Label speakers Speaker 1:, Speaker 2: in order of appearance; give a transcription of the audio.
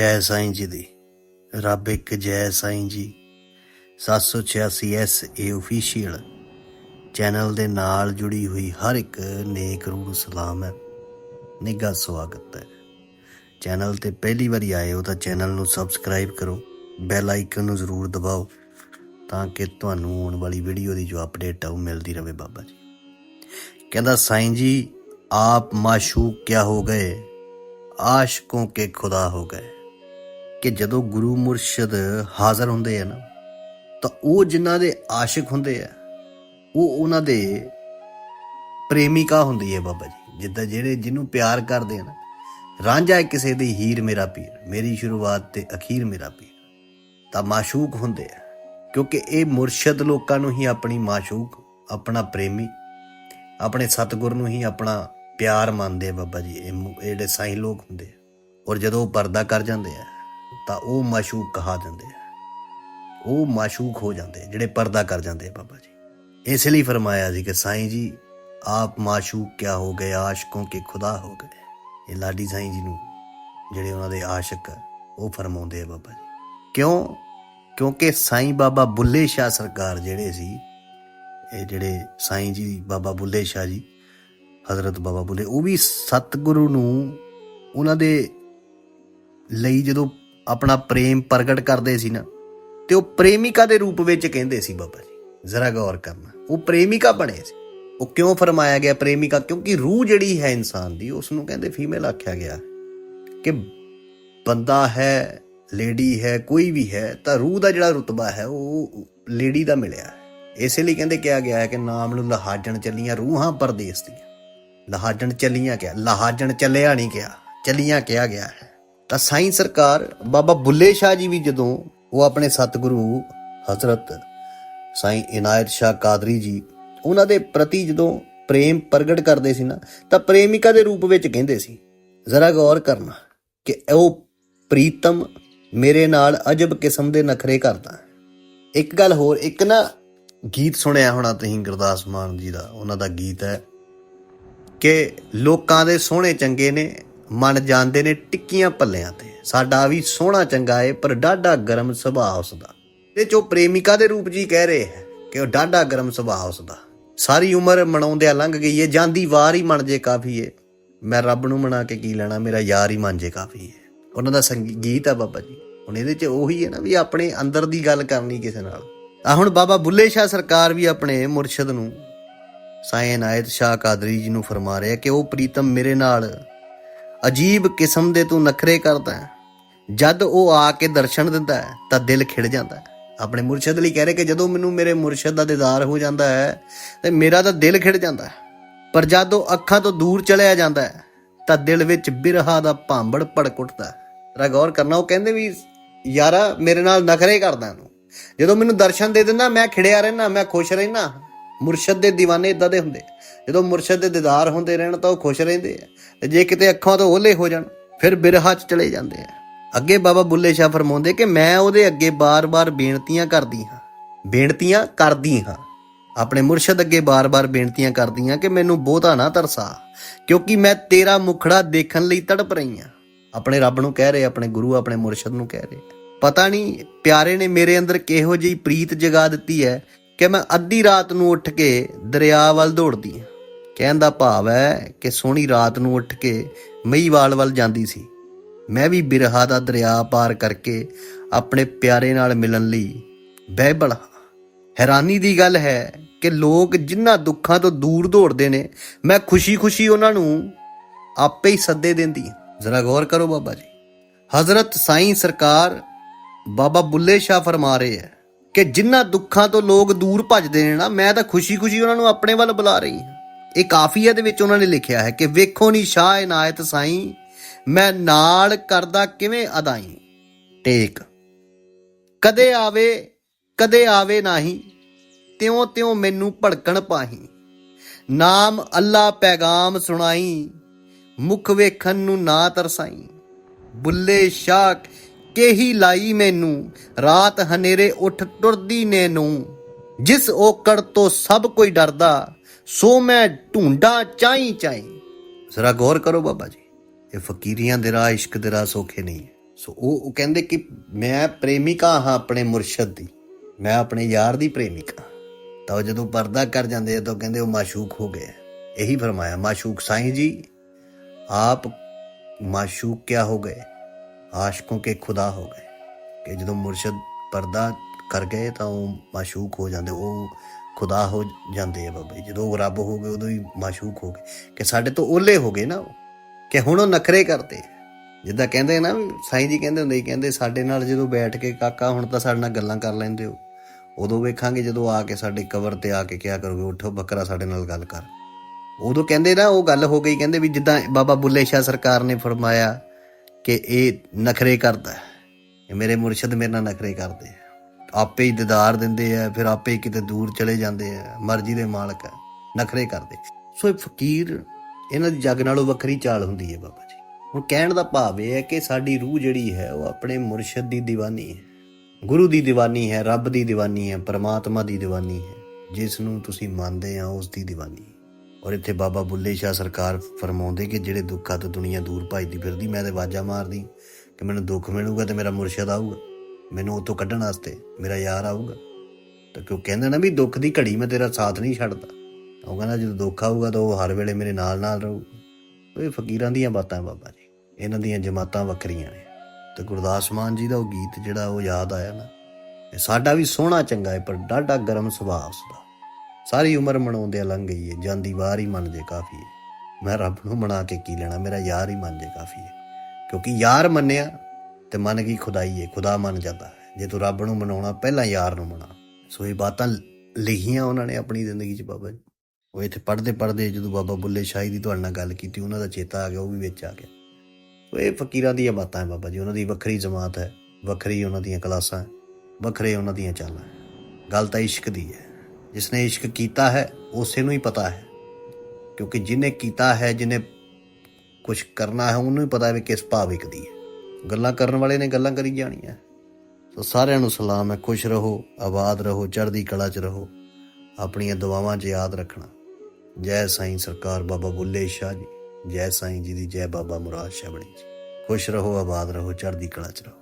Speaker 1: ਜੈ ਸਾਈਂ ਜੀ ਦੀ, ਰੱਬ ਇੱਕ ਜੈ ਸਾਈਂ ਜੀ। 786 ਐਸ ਏ ਅਫੀਸ਼ੀਅਲ ਚੈਨਲ ਦੇ ਨਾਲ ਜੁੜੀ ਹੋਈ ਹਰ ਇੱਕ ਨੇਕ ਰੂਹ ਨੂੰ ਸਲਾਮ ਹੈ, ਨਿੱਘਾ ਸਵਾਗਤ ਹੈ। ਚੈਨਲ ਤੇ ਪਹਿਲੀ ਵਾਰੀ ਆਏ ਹੋ ਤਾਂ ਚੈਨਲ ਨੂੰ ਸਬਸਕ੍ਰਾਈਬ ਕਰੋ, ਬੈਲ ਆਈਕਨ ਨੂੰ ਜ਼ਰੂਰ ਦਬਾਓ, ਤਾਂ ਕਿ ਤੁਹਾਨੂੰ ਆਉਣ ਵਾਲੀ ਵੀਡੀਓ ਦੀ ਜੋ ਅਪਡੇਟ ਆ ਉਹ ਮਿਲਦੀ ਰਹੇ ਬਾਬਾ ਜੀ। ਕਹਿੰਦਾ, ਸਾਈਂ ਜੀ, ਆਪ ਮਾਸ਼ੂਕ ਕਿਆ ਹੋ ਗਏ? ਆਸ਼ਕੋਂ ਕੇ ਖੁਦਾ ਹੋ ਗਏ? ਕਿ ਜਦੋਂ ਗੁਰੂ ਮੁਰਸ਼ਿਦ ਹਾਜ਼ਰ ਹੁੰਦੇ ਆ ਨਾ, ਤਾਂ ਉਹ ਜਿਨ੍ਹਾਂ ਦੇ ਆਸ਼ਿਕ ਹੁੰਦੇ ਆ, ਉਹ ਉਹਨਾਂ ਦੇ ਪ੍ਰੇਮਿਕਾ ਹੁੰਦੀ ਹੈ ਬਾਬਾ ਜੀ। ਜਿੱਦਾਂ ਜਿਹੜੇ ਜਿਹਨੂੰ ਪਿਆਰ ਕਰਦੇ ਆ ਨਾ, ਰਾਂਝਾ ਹੈ ਕਿਸੇ ਦੀ, ਹੀਰ ਮੇਰਾ ਪੀਰ, ਮੇਰੀ ਸ਼ੁਰੂਆਤ ਤੇ ਅਖੀਰ ਮੇਰਾ ਪੀਰ। ਤਾਂ ਮਾਸ਼ੂਕ ਹੁੰਦੇ ਆ, ਕਿਉਂਕਿ ਇਹ ਮੁਰਸ਼ਿਦ ਲੋਕਾਂ ਨੂੰ ਹੀ ਆਪਣੀ ਮਾਸ਼ੂਕ, ਆਪਣਾ ਪ੍ਰੇਮੀ, ਆਪਣੇ ਸਤਿਗੁਰ ਨੂੰ ਹੀ ਆਪਣਾ ਪਿਆਰ ਮੰਨਦੇ ਆ ਬਾਬਾ ਜੀ। ਇਹ ਇਹ ਜਿਹੜੇ ਸਾਈਂ ਲੋਕ ਹੁੰਦੇ ਆ, ਔਰ ਜਦੋਂ ਉਹ ਪਰਦਾ ਕਰ ਜਾਂਦੇ ਆ ਤਾਂ ਉਹ ਮਾਸ਼ੂਕ ਕਹਾ ਜਾਂਦੇ ਆ। ਉਹ ਮਾਸ਼ੂਕ ਹੋ ਜਾਂਦੇ ਜਿਹੜੇ ਪਰਦਾ ਕਰ ਜਾਂਦੇ ਆ ਬਾਬਾ ਜੀ। ਇਸ ਲਈ ਫਰਮਾਇਆ ਸੀ ਕਿ ਸਾਈਂ ਜੀ, ਆਪ ਮਾਸ਼ੂਕ ਕਿਆ ਹੋ ਗਏ, ਆਸ਼ਕੋਂ ਕੇ ਖੁਦਾ ਹੋ ਗਏ। ਇਹ ਲਾਡੀ ਸਾਈਂ ਜੀ ਨੂੰ ਜਿਹੜੇ ਉਹਨਾਂ ਦੇ ਆਸ਼ਿਕ ਉਹ ਫਰਮਾਉਂਦੇ ਆ ਬਾਬਾ ਜੀ। ਕਿਉਂ? ਕਿਉਂਕਿ ਸਾਈਂ ਬਾਬਾ ਬੁੱਲੇ ਸ਼ਾਹ ਸਰਕਾਰ ਜਿਹੜੇ ਸੀ, ਇਹ ਜਿਹੜੇ ਸਾਈਂ ਜੀ, ਬਾਬਾ ਬੁੱਲੇ ਸ਼ਾਹ ਜੀ, ਹਜ਼ਰਤ ਬਾਬਾ ਬੁੱਲੇ, ਉਹ ਵੀ ਸਤਿਗੁਰੂ ਨੂੰ ਉਹਨਾਂ ਦੇ ਲਈ ਜਦੋਂ ਆਪਣਾ ਪ੍ਰੇਮ ਪ੍ਰਗਟ ਕਰਦੇ ਸੀ ਨਾ, ਤੇ ਉਹ ਪ੍ਰੇਮਿਕਾ ਦੇ ਰੂਪ ਵਿੱਚ ਕਹਿੰਦੇ ਸੀ ਬਾਬਾ ਜੀ, ਜ਼ਰਾ ਗੌਰ ਕਰਨਾ, ਉਹ ਪ੍ਰੇਮਿਕਾ ਬਣੇ ਸੀ। ਉਹ ਕਿਉਂ ਫਰਮਾਇਆ ਗਿਆ ਪ੍ਰੇਮਿਕਾ? ਕਿਉਂਕਿ ਰੂਹ ਜਿਹੜੀ ਹੈ ਇਨਸਾਨ ਦੀ ਉਸ ਨੂੰ ਕਹਿੰਦੇ ਫੀਮੇਲ ਆਖਿਆ ਗਿਆ ਕਿ ਬੰਦਾ ਹੈ ਲੇਡੀ ਹੈ, ਕੋਈ ਵੀ ਹੈ, ਤਾਂ ਰੂਹ ਦਾ ਜਿਹੜਾ ਰੁਤਬਾ ਹੈ, ਉਹ ਲੇਡੀ ਦਾ ਮਿਲਿਆ ਹੈ। ਇਸੇ ਲਈ ਕਹਿੰਦੇ ਕਿਹਾ ਗਿਆ ਹੈ ਕਿ ਨਾਮ ਨੂੰ ਲਹਾਜਣ ਚੱਲੀਆਂ ਰੂਹਾਂ ਪਰਦੇਸ ਦੀਆਂ। ਲਹਾਜਣ ਚੱਲੀਆਂ ਕਿਹਾ, ਲਹਾਜਣ ਚੱਲਿਆ ਨਹੀਂ ਕਿਹਾ, ਚੱਲੀਆਂ ਕਿਹਾ ਗਿਆ ਹੈ। ਤਾਂ ਸਾਈਂ ਸਰਕਾਰ ਬਾਬਾ ਬੁੱਲੇ ਸ਼ਾਹ ਜੀ ਵੀ ਜਦੋਂ ਉਹ ਆਪਣੇ ਸਤਿਗੁਰੂ ਹਜ਼ਰਤ ਸਾਈਂ ਇਨਾਇਤ ਸ਼ਾਹ ਕਾਦਰੀ ਜੀ, ਉਹਨਾਂ ਦੇ ਪ੍ਰਤੀ ਜਦੋਂ ਪ੍ਰੇਮ ਪ੍ਰਗਟ ਕਰਦੇ ਸੀ ਨਾ, ਤਾਂ ਪ੍ਰੇਮਿਕਾ ਦੇ ਰੂਪ ਵਿੱਚ ਕਹਿੰਦੇ ਸੀ, ਜ਼ਰਾ ਗੌਰ ਕਰਨਾ ਕਿ ਉਹ ਪ੍ਰੀਤਮ ਮੇਰੇ ਨਾਲ ਅਜਬ ਕਿਸਮ ਦੇ ਨਖਰੇ ਕਰਦਾ ਇੱਕ ਗੱਲ ਹੋਰ, ਇੱਕ ਨਾ ਗੀਤ ਸੁਣਿਆ ਹੋਣਾ ਤੁਸੀਂ, ਗੁਰਦਾਸ ਮਾਨ ਜੀ ਦਾ, ਉਹਨਾਂ ਦਾ ਗੀਤ ਹੈ ਕਿ ਲੋਕਾਂ ਦੇ ਸੋਹਣੇ ਚੰਗੇ ਨੇ ਮਨ ਜਾਂਦੇ ਨੇ ਟਿੱਕੀਆਂ ਪੱਲਿਆਂ ਤੇ। ਸਾਡਾ ਵੀ ਸੋਹਣਾ ਚੰਗਾ ਏ, ਪਰ ਡਾਢਾ ਗਰਮ ਸੁਭਾਅ ਉਸਦਾ। ਤੇ ਜੋ ਪ੍ਰੇਮਿਕਾ ਦੇ ਰੂਪ ਜੀ ਕਹਿ ਰਹੇ ਹੈ ਕਿ ਉਹ ਡਾਢਾ ਗਰਮ ਸੁਭਾਅ ਉਸਦਾ। ਸਾਰੀ ਉਮਰ ਮਨਾਉਂਦਿਆਂ ਲੰਘ ਗਈ ਏ, ਜਾਂਦੀ ਵਾਰ ਹੀ ਮਣ ਜੇ ਕਾਫੀ ਏ। ਮੈਂ ਰੱਬ ਨੂੰ ਮਨਾ ਕੇ ਕੀ ਲੈਣਾ, ਮੇਰਾ ਯਾਰ ਹੀ ਮੰਨ ਜੇ ਕਾਫੀ ਏ। ਉਹਨਾਂ ਦਾ ਸੰਗੀਤ ਆ ਬਾਬਾ ਜੀ। ਹੁਣ ਇਹਦੇ ਚ ਉਹੀ ਹੈ ਨਾ ਵੀ ਆਪਣੇ ਅੰਦਰ ਦੀ ਗੱਲ ਕਰਨੀ ਕਿਸੇ ਨਾਲ। ਆ ਹੁਣ ਬਾਬਾ ਬੁੱਲੇ ਸ਼ਾਹ ਸਰਕਾਰ ਵੀ ਆਪਣੇ ਮੁਰਸ਼ਿਦ ਨੂੰ ਸਾਈਂ ਇਨਾਇਤ ਸ਼ਾਹ ਕਾਦਰੀ ਜੀ ਨੂੰ ਫਰਮਾ ਰਿਹਾ ਕਿ ਉਹ ਪ੍ਰੀਤਮ ਮੇਰੇ ਨਾਲ ਅਜੀਬ ਕਿਸਮ ਦੇ ਤੂੰ ਨਖਰੇ ਕਰਦਾ ਹੈ। ਜਦ ਉਹ ਆ ਕੇ ਦਰਸ਼ਨ ਦਿੰਦਾ ਹੈ, ਤਾਂ ਦਿਲ ਖਿੜ ਜਾਂਦਾ ਹੈ। ਆਪਣੇ ਮੁਰਸ਼ਦ ਲਈ ਕਹਿ ਰਹੇ ਕਿ ਜਦੋਂ ਮੈਨੂੰ ਮੇਰੇ ਮੁਰਸ਼ਦ ਦਾ ਦੀਦਾਰ ਹੋ ਜਾਂਦਾ ਹੈ, ਤੇ ਮੇਰਾ ਤਾਂ ਦਿਲ ਖਿੜ ਜਾਂਦਾ ਹੈ। ਪਰ ਜਦ ਉਹ ਅੱਖਾਂ ਤੋਂ ਦੂਰ ਚਲਿਆ ਜਾਂਦਾ ਹੈ, ਤਾਂ ਦਿਲ ਵਿੱਚ ਬਿਰਹਾ ਦਾ ਭਾਂਬੜ ਭੜਕ ਉੱਠਦਾ ਹੈ। ਗੌਰ ਕਰਨਾ, ਉਹ ਕਹਿੰਦੇ ਵੀ, ਯਾਰਾ, ਮੇਰੇ ਨਾਲ ਨਖਰੇ ਕਰਦਾ ਤੂੰ। ਜਦੋਂ ਮੈਨੂੰ ਦਰਸ਼ਨ ਦੇ ਦਿੰਦਾ, ਮੈਂ ਖਿੜਿਆ ਰਹਿਣਾ ਮੈਂ ਖੁਸ਼ ਰਹਿਣਾ ਮੁਰਸ਼ਦ ਦੇ دیਵਾਨੇ ਇਦਾਂ ਦੇ ਹੁੰਦੇ ਜਦੋਂ ਮੁਰਸ਼ਦ ਦੇ ਦੀਦਾਰ ਹੁੰਦੇ ਰਹਿਣ ਤਾਂ ਉਹ ਖੁਸ਼ ਰਹਿੰਦੇ ਆ। ਤੇ ਜੇ ਕਿਤੇ ਅੱਖਾਂ ਤੋਂ ਓਲੇ ਹੋ ਜਾਣ, ਫਿਰ ਬਿਰਹਾ 'ਚ ਚਲੇ ਜਾਂਦੇ ਆ। ਅੱਗੇ ਬਾਬਾ ਬੁੱਲੇ ਸ਼ਾਹ ਫਰਮਾਉਂਦੇ ਕਿ ਮੈਂ ਉਹਦੇ ਅੱਗੇ ਬਾਰ-ਬਾਰ ਬੇਨਤੀਆਂ ਕਰਦੀ ਹਾਂ। ਬੇਨਤੀਆਂ ਕਰਦੀ ਹਾਂ। ਆਪਣੇ ਮੁਰਸ਼ਦ ਅੱਗੇ ਬਾਰ-ਬਾਰ ਬੇਨਤੀਆਂ ਕਰਦੀ ਹਾਂ ਕਿ ਮੈਨੂੰ ਬਹੁਤਾ ਨਾ ਤਰਸਾ, ਕਿਉਂਕਿ ਮੈਂ ਤੇਰਾ ਮੁਖੜਾ ਦੇਖਣ ਲਈ ਤੜਪ ਰਹੀ ਹਾਂ। ਆਪਣੇ ਰੱਬ ਨੂੰ ਕਹਿ ਰਹੇ, ਆਪਣੇ ਗੁਰੂ ਆਪਣੇ ਮੁਰਸ਼ਦ ਨੂੰ ਕਹਿ ਰਹੇ। ਪਤਾ ਨਹੀਂ, ਪਿਆਰੇ ਨੇ ਮੇਰੇ ਅੰਦਰ ਕਿਹੋ ਜਿਹੀ ਪ੍ਰੀਤ ਜਗਾ ਦਿੱਤੀ ਹੈ ਕਿ ਮੈਂ ਅੱਧੀ ਰਾਤ ਨੂੰ ਉੱਠ ਕੇ ਦਰਿਆ ਵੱਲ ਦੌੜਦੀ ਹਾਂ। ਕਹਿਣ ਦਾ ਭਾਵ ਹੈ ਕਿ ਸੋਹਣੀ ਰਾਤ ਨੂੰ ਉੱਠ ਕੇ ਮਈਵਾਲ ਵੱਲ ਜਾਂਦੀ ਸੀ। ਮੈਂ ਵੀ ਬਿਰਹਾ ਦਾ ਦਰਿਆ ਪਾਰ ਕਰਕੇ ਆਪਣੇ ਪਿਆਰੇ ਨਾਲ ਮਿਲਣ ਲਈ ਬਹਿਬਲ ਹਾਂ। ਹੈਰਾਨੀ ਦੀ ਗੱਲ ਹੈ ਕਿ ਲੋਕ ਜਿਨ੍ਹਾਂ ਦੁੱਖਾਂ ਤੋਂ ਦੂਰ ਦੌੜਦੇ ਨੇ, ਮੈਂ ਖੁਸ਼ੀ-ਖੁਸ਼ੀ ਉਹਨਾਂ ਨੂੰ ਆਪੇ ਹੀ ਸੱਦੇ ਦਿੰਦੀ ਹਾਂ। ਜ਼ਰਾ ਗੌਰ ਕਰੋ ਬਾਬਾ ਜੀ। ਹਜ਼ਰਤ ਸਾਈਂ ਸਰਕਾਰ ਬਾਬਾ ਬੁੱਲੇ ਸ਼ਾਹ ਫਰਮਾ ਰਹੇ ਹੈ। ਕਿ ਜਿਨ੍ਹਾਂ ਦੁੱਖਾਂ ਤੋਂ ਲੋਕ ਦੂਰ ਭੱਜਦੇ ਨੇ ਨਾ, ਮੈਂ ਤਾਂ ਖੁਸ਼ੀ-ਖੁਸ਼ੀ ਉਹਨਾਂ ਨੂੰ ਆਪਣੇ ਵੱਲ ਬੁਲਾ ਰਹੀ ਹਾਂ। ਇਹ ਕਾਫੀਆ ਦੇ ਵਿੱਚ ਉਹਨਾਂ ਨੇ ਲਿਖਿਆ ਹੈ ਕਿ ਵੇਖੋ ਨੀ ਸ਼ਾਹ ਇਨਾਇਤ ਸਾਈਂ, ਮੈਂ ਨਾਲ ਕਰਦਾ ਕਿਵੇਂ ਅਦਾਈ? ਟੇਕ। ਕਦੇ ਆਵੇ ਕਦੇ ਆਵੇ ਨਹੀਂ ਤਿਉ ਤਿਉਂ ਮੈਨੂੰ ਭੜਕਣ ਪਾਹੀ। ਨਾਮ ਅੱਲਾ ਪੈਗਾਮ ਸੁਣਾਈ, ਮੁਖ ਵੇਖਣ ਨੂੰ ਨਾ ਤਰਸਾਈ। ਬੁੱਲੇ ਸ਼ਾਹ ਕੇਹੀ ਲਾਈ ਮੈਨੂੰ। ਰਾਤ ਹਨੇਰੇ ਉੱਠ ਟੁਰਦੀ ਨੇ ਨੂੰ। ਜਿਸ ਓਕੜ ਤੋਂ ਸਭ ਕੋਈ ਡਰਦਾ, ਸੋ ਮੈਂ ਢੂੰਡਾ ਚਾਈ ਚਾਈ। ਜ਼ਰਾ ਗੌਰ ਕਰੋ ਬਾਬਾ ਜੀ, ਇਹ ਫਕੀਰੀਆਂ ਦੇ ਰਾਹ, ਇਸ਼ਕ ਦੇ ਰਾਹ ਸੌਖੇ ਨਹੀਂ ਸੋ ਉਹ ਉਹ ਕਹਿੰਦੇ ਕਿ ਮੈਂ ਪ੍ਰੇਮਿਕਾ ਹਾਂ ਆਪਣੇ ਮੁਰਸ਼ਦ ਦੀ। ਮੈਂ ਆਪਣੇ ਯਾਰ ਦੀ ਪ੍ਰੇਮਿਕਾ ਤਾਂ ਉਹ ਜਦੋਂ ਪਰਦਾ ਕਰ ਜਾਂਦੇ ਆ ਤਾਂ ਉਹ ਕਹਿੰਦੇ ਉਹ ਮਾਸ਼ੂਕ ਹੋ ਗਏ ਇਹੀ ਫਰਮਾਇਆ, ਮਾਸ਼ੂਕ ਸਾਈਂ ਜੀ, ਆਪ ਮਾਸ਼ੂਕ ਕਿਆ ਹੋ ਗਏ? ਆਸ਼ਕੋਂ ਕੇ ਖੁਦਾ ਹੋ ਗਏ। ਕਿ ਜਦੋਂ ਮੁਰਸ਼ਿਦ ਪਰਦਾ ਕਰ ਗਏ ਤਾਂ ਉਹ ਮਾਸ਼ੂਕ ਹੋ ਜਾਂਦੇ, ਉਹ ਖੁਦਾ ਹੋ ਜਾਂਦੇ ਆ ਬਾਬਾ ਜਦੋਂ ਉਹ ਰੱਬ ਹੋ ਗਏ, ਉਦੋਂ ਹੀ ਮਾਸ਼ੂਕ ਹੋ ਗਏ। ਕਿ ਸਾਡੇ ਤੋਂ ਓਲੇ ਹੋ ਗਏ ਨਾ ਕਿ ਹੁਣ ਉਹ ਨਖਰੇ ਕਰਦੇ ਜਿੱਦਾਂ ਕਹਿੰਦੇ ਨਾ ਸਾਈਂ ਜੀ ਕਹਿੰਦੇ ਹੁੰਦੇ ਕਹਿੰਦੇ ਸਾਡੇ ਨਾਲ ਜਦੋਂ ਬੈਠ ਕੇ ਕਾਕਾ ਹੁਣ ਤਾਂ ਸਾਡੇ ਨਾਲ ਗੱਲਾਂ ਕਰ ਲੈਂਦੇ ਹੋ। ਉਦੋਂ ਵੇਖਾਂਗੇ ਜਦੋਂ ਆ ਕੇ ਸਾਡੇ ਕਵਰ ਤੇ ਆ ਕੇ ਕਿਆ ਕਰੋਗੇ, ਉੱਠੋ ਬੱਕਰਾ ਸਾਡੇ ਨਾਲ ਗੱਲ ਕਰ। ਉਦੋਂ ਕਹਿੰਦੇ ਨਾ ਉਹ ਗੱਲ ਹੋ ਗਈ, ਕਹਿੰਦੇ ਵੀ ਜਿੱਦਾਂ ਬਾਬਾ ਬੁੱਲੇ ਸ਼ਾਹ ਸਰਕਾਰ ਨੇ ਫਰਮਾਇਆ ਕਿ ਇਹ ਨਖਰੇ ਕਰਦਾ ਹੈ। ਇਹ ਮੇਰੇ ਮੁਰਸ਼ਿਦ ਮੇਰੇ ਨਾਲ ਨਖਰੇ ਕਰਦੇ ਆ ਆਪੇ ਹੀ ਦਿਦਾਰ ਦਿੰਦੇ ਆ ਫਿਰ ਆਪੇ ਹੀ ਕਿਤੇ ਦੂਰ ਚਲੇ ਜਾਂਦੇ ਆ ਮਰਜ਼ੀ ਦੇ ਮਾਲਕ ਆ ਨਖਰੇ ਕਰਦੇ ਸੋ ਇਹ ਫਕੀਰ, ਇਹਨਾਂ ਦੀ ਜੱਗ ਨਾਲੋਂ ਵੱਖਰੀ ਚਾਲ ਹੁੰਦੀ ਹੈ ਬਾਬਾ ਜੀ। ਹੁਣ ਕਹਿਣ ਦਾ ਭਾਵ ਇਹ ਹੈ ਕਿ ਸਾਡੀ ਰੂਹ ਜਿਹੜੀ ਹੈ, ਉਹ ਆਪਣੇ ਮੁਰਸ਼ਿਦ ਦੀ ਦੀਵਾਨੀ ਹੈ। ਗੁਰੂ ਦੀ ਦੀਵਾਨੀ ਹੈ, ਰੱਬ ਦੀ ਦੀਵਾਨੀ ਹੈ, ਪਰਮਾਤਮਾ ਦੀ ਦੀਵਾਨੀ ਹੈ। ਜਿਸ ਨੂੰ ਤੁਸੀਂ ਮੰਨਦੇ ਆ, ਉਸ ਦੀ دیਵਾਨੀ ਔਰ ਇੱਥੇ ਬਾਬਾ ਬੁੱਲੇ ਸ਼ਾਹ ਸਰਕਾਰ ਫਰਮਾਉਂਦੇ ਕਿ ਜਿਹੜੇ ਦੁੱਖਾਂ ਤੋਂ ਦੁਨੀਆ ਦੂਰ ਭੱਜਦੀ ਫਿਰਦੀ, ਮੈਂ ਤੇ ਵਾਜਾ ਮਾਰਦੀ ਕਿ ਮੈਨੂੰ ਦੁੱਖ ਮਿਲੂਗਾ ਤੇ ਮੇਰਾ ਮੁਰਸ਼ਿਦ ਆਊਗਾ। ਮੈਨੂੰ ਉਤੋਂ ਕੱਢਣ ਵਾਸਤੇ ਮੇਰਾ ਯਾਰ ਆਊਗਾ। ਤਾਂ ਕਿਉਂ ਕਹਿੰਦੇ ਨਾ ਵੀ ਦੁੱਖ ਦੀ ਘੜੀ ਮੈਂ ਤੇਰਾ ਸਾਥ ਨਹੀਂ ਛੱਡਦਾ। ਉਹ ਕਹਿੰਦਾ ਜਦੋਂ ਦੁੱਖ ਆਊਗਾ ਤਾਂ ਉਹ ਹਰ ਵੇਲੇ ਮੇਰੇ ਨਾਲ ਨਾਲ ਰਹੂ। ਇਹ ਫਕੀਰਾਂ ਦੀਆਂ ਬਾਤਾਂ ਬਾਬਾ ਜੀ। ਇਹਨਾਂ ਦੀਆਂ ਜਮਾਤਾਂ ਵੱਖਰੀਆਂ ਨੇ। ਤੇ ਗੁਰਦਾਸ ਮਾਨ ਜੀ ਦਾ ਉਹ ਗੀਤ ਜਿਹੜਾ ਉਹ ਯਾਦ ਆਇਆ ਨਾ। ਇਹ ਸਾਡਾ ਵੀ ਸੋਹਣਾ ਚੰਗਾ ਹੈ, ਪਰ ਡਾਢਾ ਗਰਮ ਸੁਭਾਅ ਉਸਦਾ। ਸਾਰੀ ਉਮਰ ਮਨਾਉਂਦੇ ਲੰਘ ਗਈ ਹੈ ਜਾਂਦੀ ਵਾਰ ਹੀ ਮੰਨ ਜੇ ਕਾਫੀ ਹੈ ਮੈਂ ਰੱਬ ਨੂੰ ਮਨਾ ਕੇ ਕੀ ਲੈਣਾ, ਮੇਰਾ ਯਾਰ ਹੀ ਮੰਨ ਜੇ ਕਾਫੀ ਹੈ ਕਿਉਂਕਿ ਯਾਰ ਮੰਨਿਆ ਤੇ ਮਨ ਗਈ ਖੁਦਾਈ ਹੈ ਖੁਦਾ ਮੰਨ ਜਾਂਦਾ ਹੈ। ਜੇ ਤੂੰ ਰੱਬ ਨੂੰ ਮਨਾਉਣਾ, ਪਹਿਲਾਂ ਯਾਰ ਨੂੰ ਮਨਾ। ਸੋ ਇਹ ਬਾਤਾਂ ਲਿਖੀਆਂ ਉਹਨਾਂ ਨੇ ਆਪਣੀ ਜ਼ਿੰਦਗੀ 'ਚ ਬਾਬਾ ਜੀ। ਉਹ ਇੱਥੇ ਪੜ੍ਹਦੇ ਪੜ੍ਹਦੇ ਜਦੋਂ ਬਾਬਾ ਬੁੱਲੇ ਸ਼ਾਹੀ ਦੀ ਤੁਹਾਡੇ ਨਾਲ ਗੱਲ ਕੀਤੀ, ਉਹਨਾਂ ਦਾ ਚੇਤਾ ਆ ਗਿਆ, ਉਹ ਵੀ ਵਿੱਚ ਆ ਗਿਆ। ਸੋ ਇਹ ਫਕੀਰਾਂ ਦੀਆਂ ਬਾਤਾਂ ਹੈ ਬਾਬਾ ਜੀ, ਉਹਨਾਂ ਦੀ ਵੱਖਰੀ ਜਮਾਤ ਹੈ, ਵੱਖਰੀ ਉਹਨਾਂ ਦੀਆਂ ਕਲਾਸਾਂ ਵੱਖਰੇ ਉਹਨਾਂ ਦੀਆਂ ਚਾਲਾਂ ਗੱਲ ਤਾਂ ਇਸ਼ਕ ਦੀ ਹੈ। ਜਿਸਨੇ ਇਸ਼ਕ ਕੀਤਾ ਹੈ, ਉਸੇ ਨੂੰ ਹੀ ਪਤਾ ਹੈ। ਕਿਉਂਕਿ ਜਿਹਨੇ ਕੀਤਾ ਹੈ, ਜਿਹਨੇ ਕੁਝ ਕਰਨਾ ਹੈ, ਉਹਨੂੰ ਹੀ ਪਤਾ ਹੈ ਵੀ ਕਿਸ ਭਾਵਿਕ ਦੀ ਹੈ। ਗੱਲਾਂ ਕਰਨ ਵਾਲੇ ਨੇ ਗੱਲਾਂ ਕਰੀ ਜਾਣੀਆਂ। ਸੋ ਸਾਰਿਆਂ ਨੂੰ ਸਲਾਮ ਹੈ, ਖੁਸ਼ ਰਹੋ, ਆਬਾਦ ਰਹੋ, ਚੜ੍ਹਦੀ ਕਲਾ 'ਚ ਰਹੋ। ਆਪਣੀਆਂ ਦੁਆਵਾਂ 'ਚ ਯਾਦ ਰੱਖਣਾ। ਜੈ ਸਾਈਂ ਸਰਕਾਰ ਬਾਬਾ ਬੁੱਲੇ ਸ਼ਾਹ ਜੀ, ਜੈ ਸਾਈਂ ਜੀ ਦੀ ਜੈ ਬਾਬਾ ਮੁਰਾਦ ਸ਼ਾਹ ਜੀ। ਖੁਸ਼ ਰਹੋ, ਆਬਾਦ ਰਹੋ, ਚੜ੍ਹਦੀ ਕਲਾ 'ਚ ਰਹੋ।